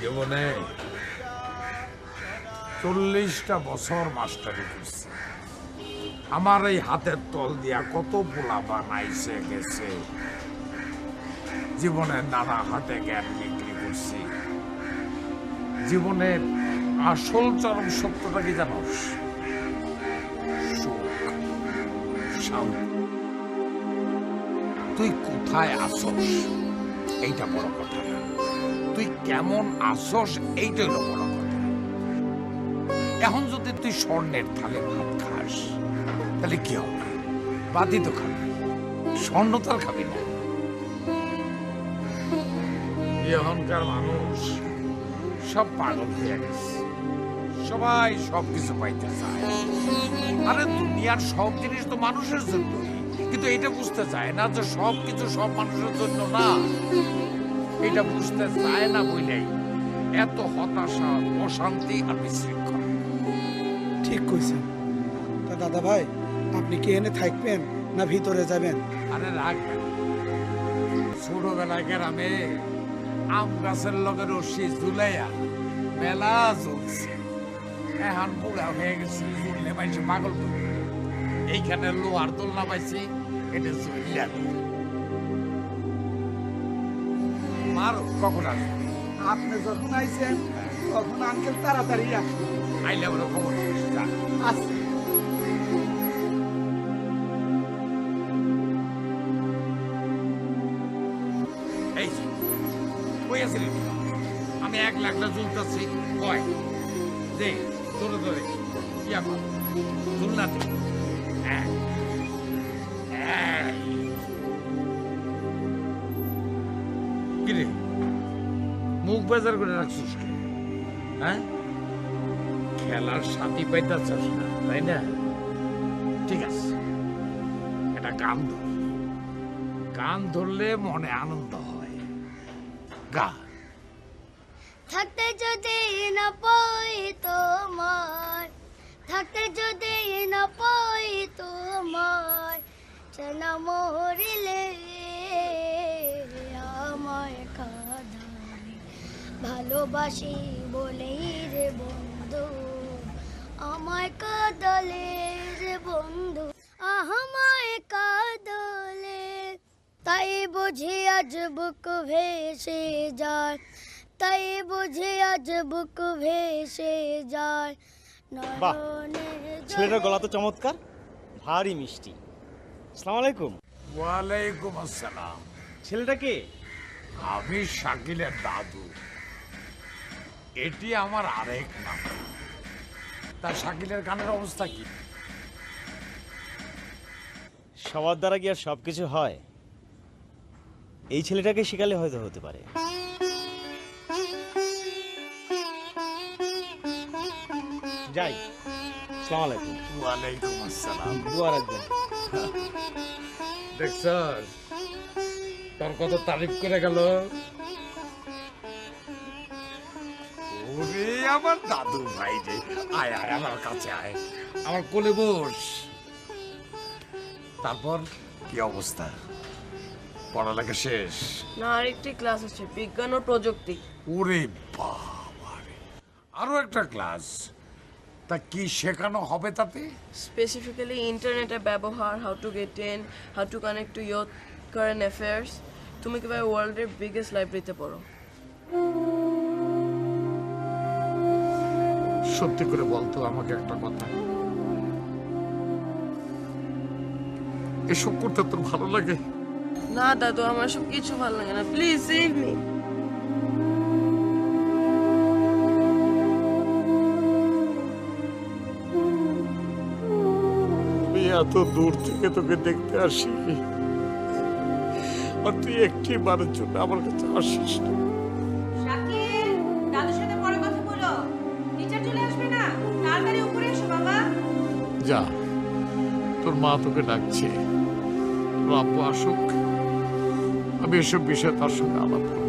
জীবনে চল্লিশটা বছর মাস্টারি করছি। আমার এই হাতের তল দিয়া কত পোলা বানাইছে গেছে। জীবনের নানা হাতে জ্ঞান বিক্রি করছি। জীবনের আসল চরম সত্যটা কি শান্তি। তুই কোথায় আসস এইটা বড় কথা না। তুই কেমন আসস, এইটাই হলো এখন যদি তুই স্বর্ণের থালে ভাত খাস, তাহলে কি হবে? বাদি তো খাবি। স্বর্ণ তো আর খাবি না। এখনকার মানুষ, সব পাগল হয়ে গেছে। সবাই সব কিছু পাইতে চায়। আরে, দুনিয়ার সব জিনিস তো মানুষের জন্য কিন্তু এটা বুঝতে চায় না যে সব কিছু সব মানুষের জন্য না। এটা বুঝতে চায় না বলেই এত হতাশা অশান্তি আর বিশৃঙ্খলা। ঠিক কইছেন। তা দাদা ভাই আপনি কি এনে থাকবেন না ভিতরে যাবেন? আরে রাখবেন ছোটবেলায় গ্রামে আম গাছের লগে রশি ঝুলাইয়া মেলা চলছে এখন বুড়া হয়ে গেছে ঝুললে পাইছে পাগল এইখানে লোহার দোলনা পাইছি এটা ঝুলিয়া মারো কখন আসবে? আপনি যখন আইছেন তখন আঙ্কেল তাড়াতাড়ি আইলে আমরা খবর আচ্ছা এই কই আমি এক লাখটা ঝুলতেছি কয়? দে ধরে ধরে। ইয়া কর। ঝুল না মুখ বাজার করে রাখছিস হ্যাঁ? খেলার সাথী পাইতেছস না, তাই না? ঠিক আছে এটা গান ধর। গান ধরলে মনে আনন্দ হয়। গা। থাকতে যদি না পাই তোমার, থাকতে যদি না পাই তোমার চেনা মরিলে ভালোবাসি বলেই রে বন্ধু আমায় কাদলে রে বন্ধু আমায় কাদলে। তাই বুঝি আজ বুক ভেসে যায় তাই বুঝি আজ বুক ভেসে যায়। বাহ, ছেলেটার গলা তো চমৎকার ভারী মিষ্টি। আসসালামু আলাইকুম। ওয়ালাইকুম আসসালাম। ছেলেটা কে? আমি শাকিলের দাদু। এটি আমার আরেক নাম। তার শাকিলের গানের অবস্থা কি? সবার দ্বারা কি আর সব কিছু হয়? এই ছেলেটাকে শিখালে হয়তো হতে পারে। যাই আসসালামু আলাইকুম। ওয়ালাইকুম আসসালাম। দুয়া রাখবেন দেখছ তোর কত তারিফ করে গেল। আমার দাদু ভাই রে আয় আয় আমার কাছে আয়। আমার কোলে বস। তারপর কি অবস্থা? পড়ালেখা শেষ? না আরেকটি ক্লাস আছে বিজ্ঞান ও প্রযুক্তি। ওরে বাবা রে। আরও একটা ক্লাস তা কি শেখানো হবে তাতে? স্পেসিফিক্যালি ইন্টারনেটের ব্যবহার how to get in how to connect to your current affairs তুমি কীভাবে ওয়ার্ল্ডের বিগেস্ট লাইব্রেরিতে পড়ো? সত্যি করে বলতো আমাকে একটা কথা। এসব করতে তোর ভালো লাগে? না দাদু আমার সব কিছু ভালো লাগে না। প্লিজ সেভ মি এত দূর থেকে তোকে দেখতে আসি। আর তুই একটি বারের জন্য আমার কাছে আসিস না। যা। তোর মা তোকে ডাকছে। তোর আসুক। আমি এসব বিষয়ে তার সঙ্গে আলাপ করব।